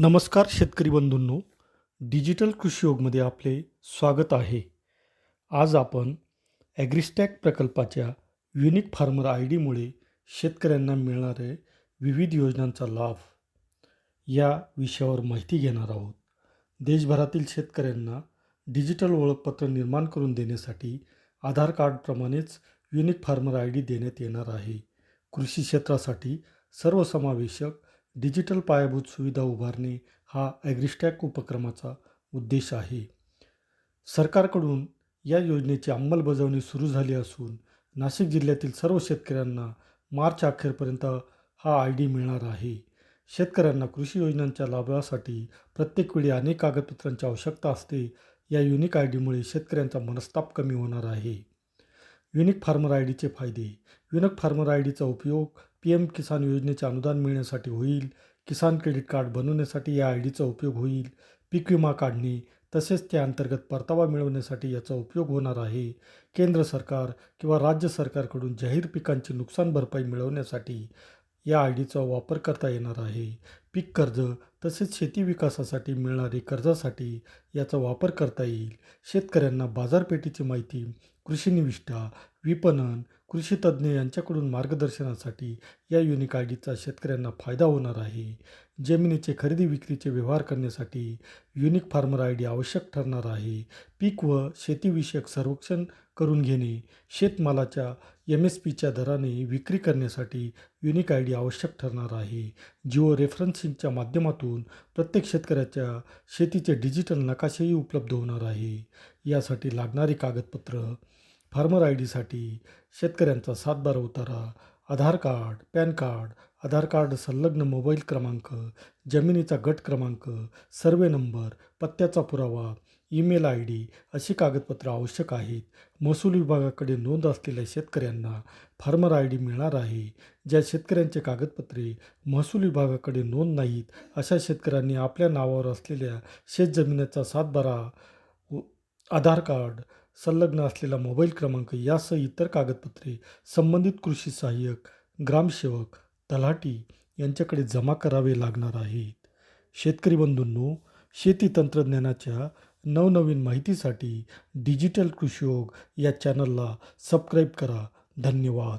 नमस्कार शेतकरी बंधूंनो. डिजिटल कृषी योगमध्ये आपले स्वागत आहे. आज आपण ॲग्रिस्टॅक प्रकल्पाच्या युनिक फार्मर आय डीमुळे शेतकऱ्यांना मिळणारे विविध योजनांचा लाभ या विषयावर माहिती घेणार आहोत. देशभरातील शेतकऱ्यांना डिजिटल ओळखपत्र निर्माण करून देण्यासाठी आधार कार्डप्रमाणेच युनिक फार्मर आय डी देण्यात येणार आहे. कृषी क्षेत्रासाठी सर्वसमावेशक डिजिटल पायाभूत सुविधा उभारणे हा ॲग्रिस्टॅक उपक्रमाचा उद्देश आहे. सरकारकडून या योजनेची अंमलबजावणी सुरू झाली असून नाशिक जिल्ह्यातील सर्व शेतकऱ्यांना मार्च अखेरपर्यंत हा आय डी मिळणार आहे. शेतकऱ्यांना कृषी योजनांच्या लाभासाठी प्रत्येक वेळी अनेक कागदपत्रांची आवश्यकता असते. या युनिक आय डीमुळे शेतकऱ्यांचा मनस्ताप कमी होणार आहे. युनिक फार्मर आय डीचे फायदे युनक फार्मर आय डीचा उपयोग पी एम किसान योजनेचे अनुदान मिळण्यासाठी होईल. किसान क्रेडिट कार्ड बनवण्यासाठी या आय डीचा उपयोग होईल. पीक विमा काढणे तसेच त्या अंतर्गत परतावा मिळवण्यासाठी याचा उपयोग होणार आहे. केंद्र सरकार किंवा राज्य सरकारकडून जाहीर पिकांची नुकसान भरपाई मिळवण्यासाठी या आय डीचा वापर करता येणार आहे. पीक कर्ज तसेच शेती विकासासाठी मिळणारे कर्जासाठी याचा वापर करता येईल. शेतकऱ्यांना बाजारपेठेची माहिती कृषी निविष्ठा विपणन कृषी तज्ज्ञ यांच्याकडून मार्गदर्शनासाठी या युनिक आय डीचा शेतकऱ्यांना फायदा होणार आहे. जमिनीचे खरेदी विक्रीचे व्यवहार करण्यासाठी युनिक फार्मर आय डी आवश्यक ठरणार आहे. पीक व शेतीविषयक सर्वेक्षण करून घेणे शेतमालाच्या एम एस पीच्या दराने विक्री करण्यासाठी युनिक आय डी आवश्यक ठरणार आहे. जिओ रेफरन्सिंगच्या माध्यमातून प्रत्येक शेतकऱ्याच्या शेतीचे डिजिटल नकाशेही उपलब्ध होणार आहे यासाठी लागणारी कागदपत्र फार्मर आय डीसाठी शेतकऱ्यांचा सातबारा उतारा Aadhaar card PAN card Aadhaar card संलग्न मोबाईल क्रमांक जमिनीचा गट क्रमांक सर्वे नंबर पत्त्याचा पुरावा ईमेल आय डी अशी कागदपत्रं आवश्यक आहेत. महसूल विभागाकडे नोंद असलेल्या शेतकऱ्यांना फार्मर आय डी मिळणार आहे. ज्या शेतकऱ्यांचे कागदपत्रे महसूल विभागाकडे नोंद नाहीत अशा शेतकऱ्यांनी आपल्या नावावर असलेल्या शेतजमिनीचा सातबारा व आधार कार्ड संलग्न असलेला मोबाईल क्रमांक यासह इतर कागदपत्रे संबंधित कृषी सहाय्यक ग्रामसेवक तलाठी यांच्याकडे जमा करावे लागणार आहेत. शेतकरी बंधूंनो शेती तंत्रज्ञानाच्या नवनवीन माहितीसाठी डिजिटल कृषीयोग या चॅनलला सबस्क्राईब करा. धन्यवाद.